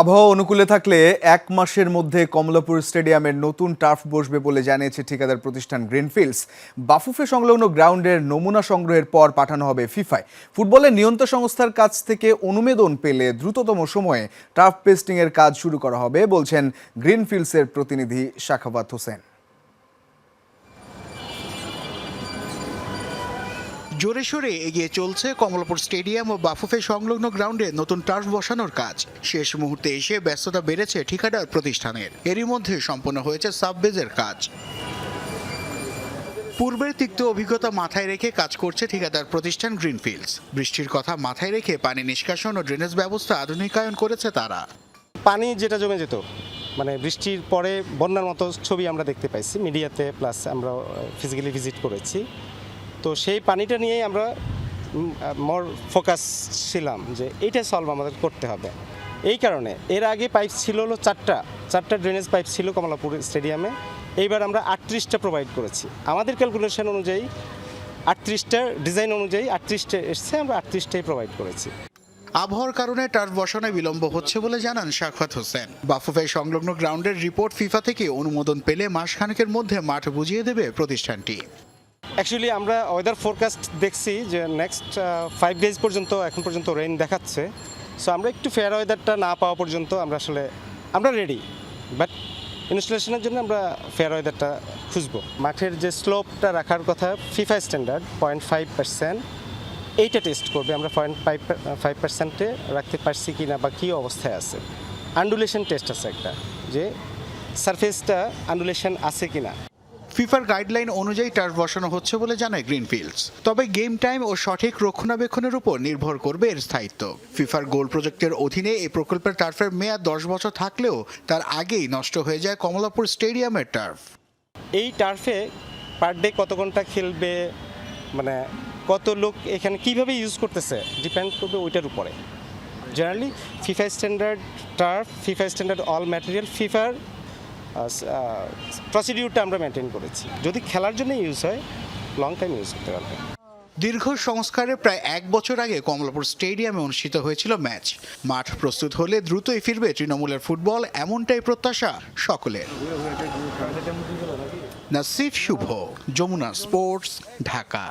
আবহাওয়া অনুকূলে থাকলে এক মাসের মধ্যে কমলাপুর স্টেডিয়ামের নতুন টার্ফ বসবে বলে জানিয়েছে ঠিকাদার প্রতিষ্ঠান গ্রিনফিল্ডস। বাফুফে সংলগ্ন গ্রাউন্ডের নমুনা সংগ্রহের পর পাঠানো হবে ফিফায়। ফুটবলের নিয়ন্ত্রণ সংস্থার কাছ থেকে অনুমোদন পেলে দ্রুততম সময়ে টার্ফ পেস্টিংয়ের কাজ শুরু করা হবে, বলছেন গ্রিনফিল্ডসের প্রতিনিধি শাখাবাত হোসেন। জোরে সোরে এগিয়ে চলছে কমলাপুর স্টেডিয়াম ও বাফুফে সংলগ্ন গ্রাউন্ডে নতুন টার্ফ বসানোর কাজ। শেষ মুহূর্তে এসে ব্যস্ততা বেড়েছে ঠিকাদার প্রতিষ্ঠানের। এরই মধ্যে সম্পন্ন হয়েছে সাববেজের কাজ। পূর্বের তিক্ত অভিজ্ঞতা মাথায় রেখে কাজ করছে ঠিকাদার প্রতিষ্ঠান গ্রিনফিল্ডস। বৃষ্টির কথা মাথায় রেখে পানি নিষ্কাশন ও ড্রেনেজ ব্যবস্থা আধুনিকায়ন করেছে তারা। পানি যেটা জমে যেত মানে বৃষ্টির পরে বন্যার মতো ছবি আমরা দেখতে পাইছি, মিডিয়াতে, প্লাস আমরা ফিজিক্যালি ভিজিট করেছি। তো সেই পানিটা নিয়েই আমরা মোর ফোকাস ছিলাম যে এইটা সলভ আমাদের করতে হবে। এই কারণে এর আগে পাইপ ছিল হলো চারটা চারটা ড্রেনেজ পাইপ ছিল কমলাপুর স্টেডিয়ামে এইবার আমরা আটত্রিশটা প্রোভাইড করেছি। আমাদের ক্যালকুলেশন অনুযায়ী আটত্রিশটা ডিজাইন অনুযায়ী আটত্রিশটা এসছে, আমরা আটত্রিশটাই প্রোভাইড করেছি। আবহাওয়ার কারণে টার্ফ বসানোয় বিলম্ব হচ্ছে বলে জানান শাখাত হোসেন। বাফুফে সংলগ্ন গ্রাউন্ডের রিপোর্ট ফিফা থেকে অনুমোদন পেলে মাসখানেকের মধ্যে মাঠ বুঝিয়ে দেবে প্রতিষ্ঠানটি। অ্যাকচুয়ালি আমরা ওয়েদার ফোরকাস্ট দেখছি যে নেক্সট ফাইভ ডেজ পর্যন্ত, এখন পর্যন্ত রেইন দেখাচ্ছে। সো আমরা একটু ফেয়ার ওয়েদারটা না পাওয়া পর্যন্ত আমরা আসলে, আমরা রেডি বাট ইনস্টলেশনের জন্য আমরা ফেয়ার ওয়েদারটা খুঁজবো। মাঠের যে স্লোপটা রাখার কথা FIFA standard point five percent এইটা টেস্ট করবে, আমরা পয়েন্ট ফাইভ ফাইভ পার্সেন্টে রাখতে পারছি কি না বা কী অবস্থায় আছে। আন্ডুলেশন টেস্ট আছে একটা, যে সারফেসটা আন্ডুলেশন আছে কি না ফিফার গাইডলাইন অনুযায়ী টার্ফ বসানো হচ্ছে বলে জানায় গ্রিনফিল্ডস। তবে গেম টাইম ও সঠিক রক্ষণাবেক্ষণের উপর নির্ভর করবে এর স্থায়িত্ব। ফিফার গোল প্রজেক্টের অধীনে এই প্রকল্পের টার্ফের মেয়াদ দশ বছর থাকলেও তার আগেই নষ্ট হয়ে যায় কমলাপুর স্টেডিয়ামের টার্ফ। এই টার্ফে পার ডে কত ঘণ্টা খেলবে মানে কত লোক এখানে কীভাবে ইউজ করতেছে ডিপেন্ড করবে ওইটার উপরে। Generally FIFA standard turf FIFA standard all material ফিফার প্রসিডিউরটা আমরা মেনটেন করেছি। যদি খেলার জন্য ইউজ হয় লং টাইম ইউজ করতে পারবে। দীর্ঘ সংস্কারে প্রায় এক বছর আগে কমলাপুর স্টেডিয়ামে অনুষ্ঠিত হয়েছিল ম্যাচ। মাঠ প্রস্তুত হলে দ্রুতই ফিরবে তৃণমূলের ফুটবল, এমনটাই প্রত্যাশা সকলের। নাসিফ শুভ, যমুনা স্পোর্টস, ঢাকা।